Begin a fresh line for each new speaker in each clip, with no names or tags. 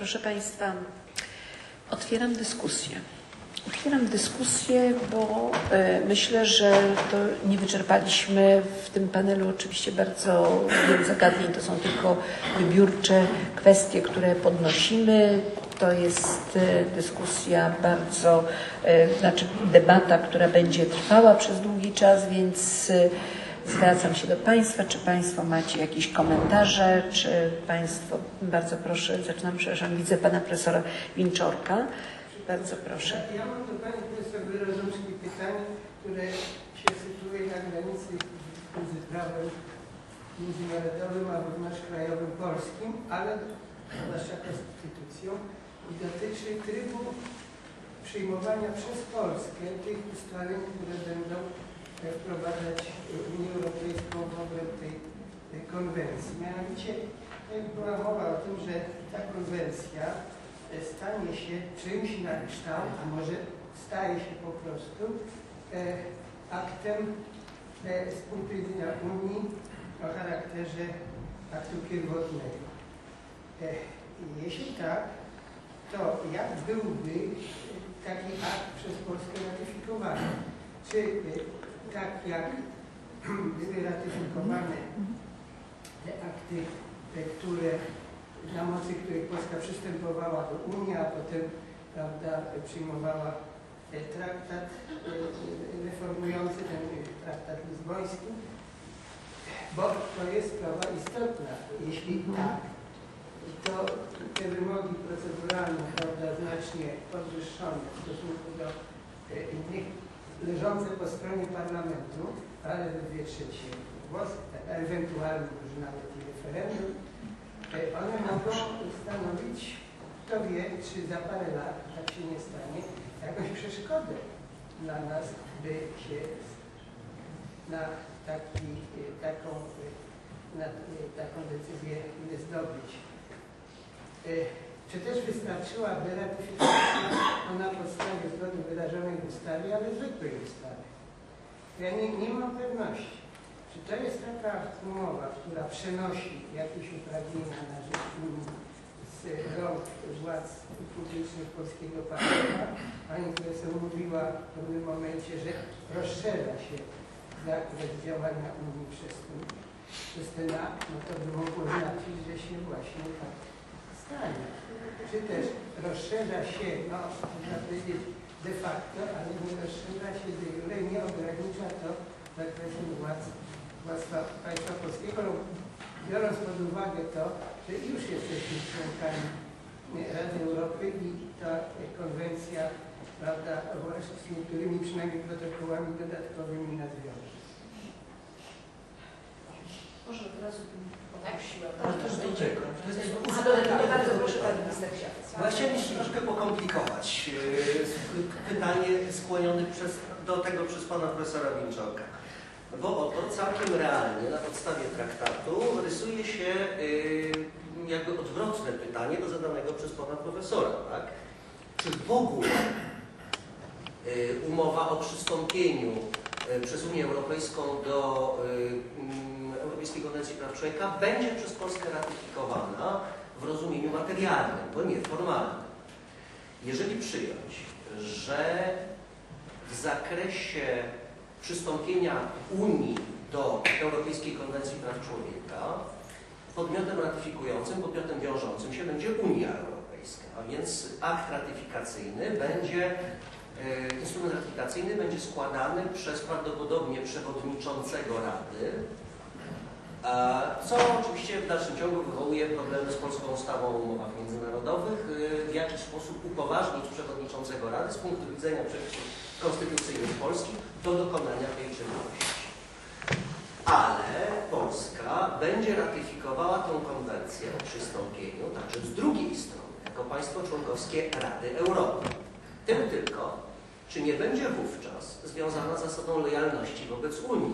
Proszę Państwa, otwieram dyskusję. Otwieram dyskusję, bo e, myślę, że to nie wyczerpaliśmy w tym panelu oczywiście bardzo wielu zagadnień. To są tylko wybiórcze kwestie, które podnosimy. To jest e, dyskusja bardzo, e, znaczy debata, która będzie trwała przez długi czas, więc zwracam się do Państwa. Czy Państwo macie jakieś komentarze? Czy Państwo, bardzo proszę, zaczynam, przepraszam, widzę Pana Profesora Winczorka. Bardzo proszę.
Ja mam do Pani Profesor Wyrażączki pytanie, które się sytuuje na granicy między prawem międzynarodowym a wewnątrzkrajowym polskim, ale zwłaszcza konstytucją i dotyczy trybu przyjmowania przez Polskę tych ustaleń, które będą wprowadzać Unię Europejską w obręb tej, konwencji. Mianowicie tutaj była mowa o tym, że ta konwencja e, stanie się czymś na kształt, a może staje się po prostu e, aktem e, z punktu widzenia Unii o charakterze aktu pierwotnego. Jeśli tak, to jak byłby taki akt przez Polskę ratyfikowany? Czy tak jak były ratyfikowane te akty, te, które na mocy których Polska przystępowała do Unii, a potem prawda, przyjmowała e, traktat e, e, reformujący ten traktat lizboński, bo to jest sprawa istotna. Jeśli tak, to te wymogi proceduralne prawda, znacznie podwyższone w stosunku do innych leżące po stronie parlamentu, ale dwie trzecie głos, ewentualnie może nawet i referendum, one mogą stanowić, kto wie, czy za parę lat, tak się nie stanie, jakąś przeszkodę dla nas, by się na taki, taką, na taką decyzję nie zdobyć. Czy też wystarczyłaby ratyfikacja na podstawie zgody wyrażonej w ustawie, ale zwykłej ustawy? Ja nie, nie mam pewności. Czy to jest taka umowa, która przenosi jakieś uprawnienia na rzecz Unii z rąk władz publicznych polskiego państwa? Pani profesor mówiła w pewnym momencie, że rozszerza się zakres działania Unii przez przez ten akt, no to by mogło znaczyć, że się właśnie tak stanie. Czy też rozszerza się, no można powiedzieć de facto, ale nie rozszerza się de jure, nie ogranicza to zakresu władz władztwa państwa polskiego, biorąc pod uwagę to, że już jesteśmy członkami Rady Europy i ta konwencja, prawda, z niektórymi przynajmniej protokołami dodatkowymi nas wiąże.
Może od razu bym poprosiła.
Ale to jest do tego. To jest
A do tego bardzo proszę Pan Minister.
Bo ja chciałem jeszcze troszkę pokomplikować e, pytanie skłonione przez, do tego przez pana profesora Winczorka. Bo oto całkiem realnie na podstawie traktatu rysuje się e, jakby odwrotne pytanie do zadanego przez pana profesora, tak? Czy w ogóle e, umowa o przystąpieniu przez Unię Europejską do Europejskiej Konwencji Praw Człowieka będzie przez Polskę ratyfikowana w rozumieniu materialnym, bo nie formalnym. Jeżeli przyjąć, że w zakresie przystąpienia Unii do Europejskiej Konwencji Praw Człowieka podmiotem ratyfikującym, podmiotem wiążącym się będzie Unia Europejska, a więc akt ratyfikacyjny będzie, instrument ratyfikacyjny będzie składany przez prawdopodobnie przewodniczącego Rady, co oczywiście w dalszym ciągu wywołuje problemy z polską ustawą o umowach międzynarodowych, w jaki sposób upoważnić przewodniczącego Rady z punktu widzenia przepisów konstytucyjnych Polski do dokonania tej czynności. Ale Polska będzie ratyfikowała tę konwencję o przystąpieniu także z drugiej strony, jako państwo członkowskie Rady Europy. Tym tylko, czy nie będzie wówczas związana zasadą lojalności wobec Unii,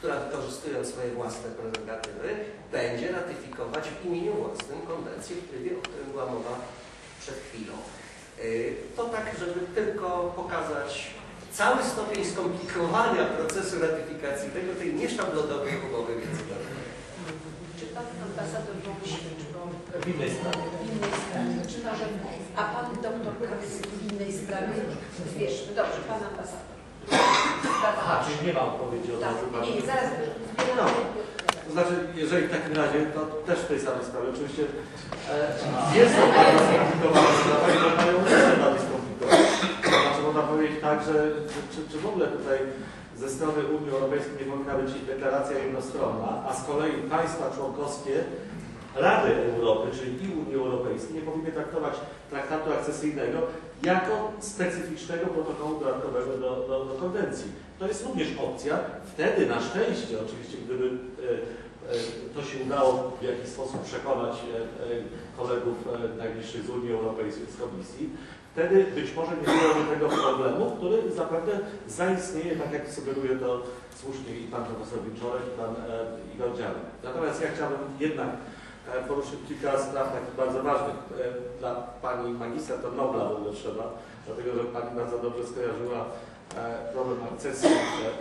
która wykorzystując swoje własne prerogatywy będzie ratyfikować w imieniu własnym konwencję w trybie, o którym była mowa przed chwilą. To tak, żeby tylko pokazać cały stopień skomplikowania procesu ratyfikacyjnego tej niesztablonowej umowy międzynarodowej.
Czy Pan Ambasador Pan
W innej sprawie.
w innej sprawie, czy może, a pan doktor Karys w innej sprawie? Zwierzmy. Dobrze, pan ambasador.
Aha, czyli nie ma odpowiedzi od
Tak,
razu pani.
nie, nie, zaraz
No. To znaczy, jeżeli w takim razie, to też w tej samej sprawie, oczywiście e, jest to bardzo skomplikowana sprawa i można ją jeszcze bardziej skomplikować. To znaczy, można powiedzieć tak, że czy, czy, czy w ogóle tutaj ze strony Unii Europejskiej nie powinna być deklaracja jednostronna, a z kolei państwa członkowskie Rady Europy, czyli i Unii Europejskiej, nie powinny traktować traktatu akcesyjnego jako specyficznego protokołu dodatkowego do, do, do konwencji. To jest również opcja. Wtedy na szczęście, oczywiście, gdyby e, e, to się udało w jakiś sposób przekonać e, kolegów najbliższych z Unii Europejskiej, z Komisji, wtedy być może nie byłoby tego problemu, który zapewne zaistnieje, tak jak sugeruje to słusznie i pan profesor Wieczorek, i pan Igor Dzianek. Natomiast ja chciałbym jednak poruszyć kilka spraw takich bardzo ważnych. E, Dla pani magistra to Nobla w ogóle trzeba, dlatego że pani bardzo dobrze skojarzyła e, problem akcesji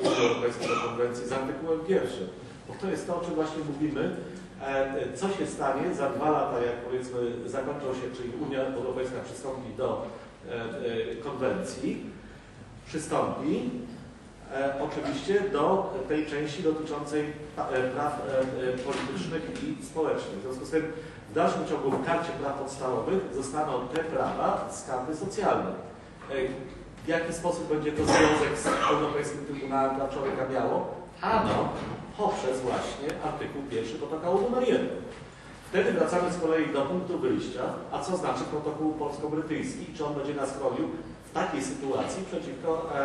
Unii Europejskiej do konwencji z artykułem pierwszym. Bo to jest to, o czym właśnie mówimy. E, Co się stanie za dwa lata, jak powiedzmy zakończą się, czyli Unia Europejska przystąpi do konwencji, przystąpi oczywiście do tej części dotyczącej e, praw e, e, politycznych i społecznych. W związku z tym w dalszym ciągu w karcie praw podstawowych zostaną te prawa z karty socjalnej. E, W jaki sposób będzie to związek z Europejskim Trybunałem Praw Człowieka miało? Ano poprzez właśnie artykuł pierwszy protokołu numer 1. Wtedy wracamy z kolei do punktu wyjścia, a co znaczy protokół polsko-brytyjski czy on będzie nas chronił w takiej sytuacji przeciwko e,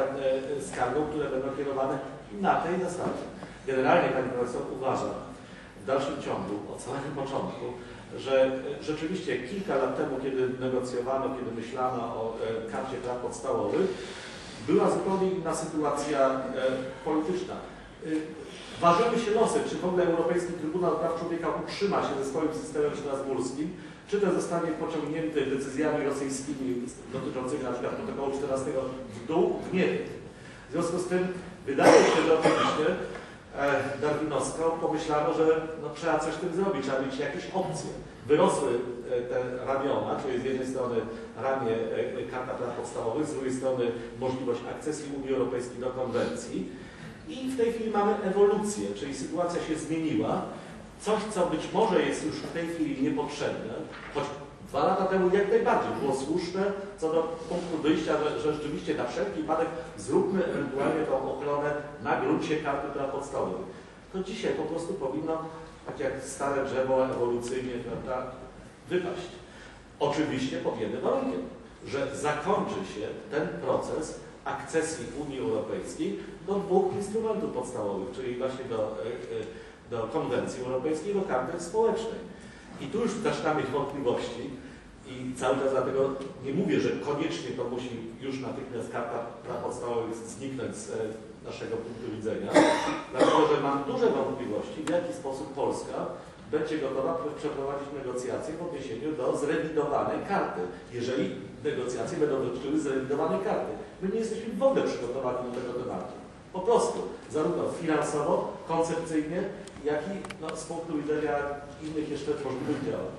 e, skargom, które będą kierowane na tej zasadzie. Generalnie Pani Profesor uważa w dalszym ciągu, od samego początku, że e, rzeczywiście kilka lat temu, kiedy negocjowano, kiedy myślano o karcie praw podstawowych, była zupełnie inna sytuacja polityczna. E, Ważyły się losy, czy w ogóle Europejski Trybunał Praw Człowieka utrzyma się ze swoim systemem strasburskim, czy to zostanie pociągnięty decyzjami rosyjskimi dotyczącymi na przykład protokołu 14 w dół, nie. W związku z tym wydaje się, że oczywiście e, darwinowsko pomyślano, że no, trzeba coś z tym zrobić, trzeba mieć jakieś opcje. Wyrosły e, te ramiona, czyli z jednej strony ramię e, Karta Praw Podstawowych, z drugiej strony możliwość akcesji Unii Europejskiej do konwencji. I w tej chwili mamy ewolucję, czyli sytuacja się zmieniła. Coś, co być może jest już w tej chwili niepotrzebne, choć dwa lata temu jak najbardziej było słuszne co do punktu wyjścia, że, że rzeczywiście na wszelki wypadek zróbmy ewentualnie tą ochronę na gruncie karty praw podstawowych. To dzisiaj po prostu powinno, tak jak stare drzewo ewolucyjnie, prawda, wypaść. Oczywiście pod jednym warunkiem, że zakończy się ten proces akcesji Unii Europejskiej do dwóch instrumentów podstawowych, czyli właśnie do, e, e, do konwencji europejskiej i do karty społecznej. I tu już zaczynamy mieć wątpliwości i cały czas dlatego nie mówię, że koniecznie to musi już natychmiast karta praw podstawowych zniknąć z e, naszego punktu widzenia, dlatego że mam duże wątpliwości, w jaki sposób Polska będzie gotowa przeprowadzić negocjacje w odniesieniu do zrewidowanej karty, jeżeli negocjacje będą dotyczyły zrewidowanej karty. My nie jesteśmy w ogóle przygotowani do tego tematu. Po prostu, zarówno finansowo, koncepcyjnie, jak i no, z punktu widzenia innych jeszcze możliwych działań.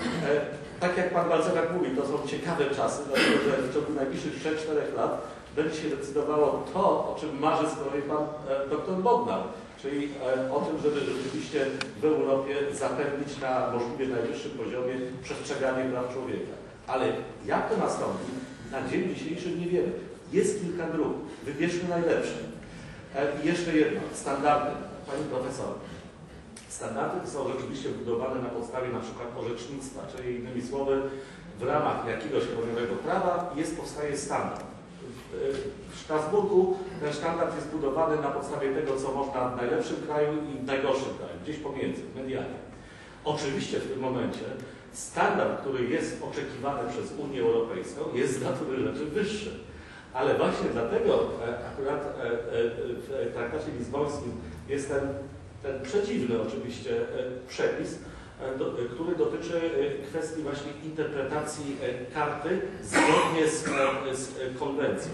E, tak jak Pan Balcerak mówi, to są ciekawe czasy, dlatego że w ciągu najbliższych 3-4 lat będzie się decydowało to, o czym marzy z kolei Pan e, dr Bodnar, czyli e, o tym, żeby rzeczywiście w Europie zapewnić na możliwie najwyższym poziomie przestrzeganie praw człowieka. Ale jak to nastąpi, na dzień dzisiejszy nie wiemy. Jest kilka grup, wybierzmy najlepsze. E, I jeszcze jedno, standardy. Pani profesor, standardy są rzeczywiście budowane na podstawie na przykład orzecznictwa, czyli innymi słowy, w ramach jakiegoś określonego prawa jest, powstaje standard. W- W Strasburgu ten standard jest budowany na podstawie tego, co można w najlepszym kraju i w najgorszym kraju, gdzieś pomiędzy, medialnie. Oczywiście w tym momencie standard, który jest oczekiwany przez Unię Europejską, jest z natury rzeczy wyższy. Ale właśnie dlatego e, akurat e, e, w traktacie lizbońskim jest ten, ten przeciwny oczywiście przepis, do, który dotyczy kwestii właśnie interpretacji karty zgodnie z, z konwencją.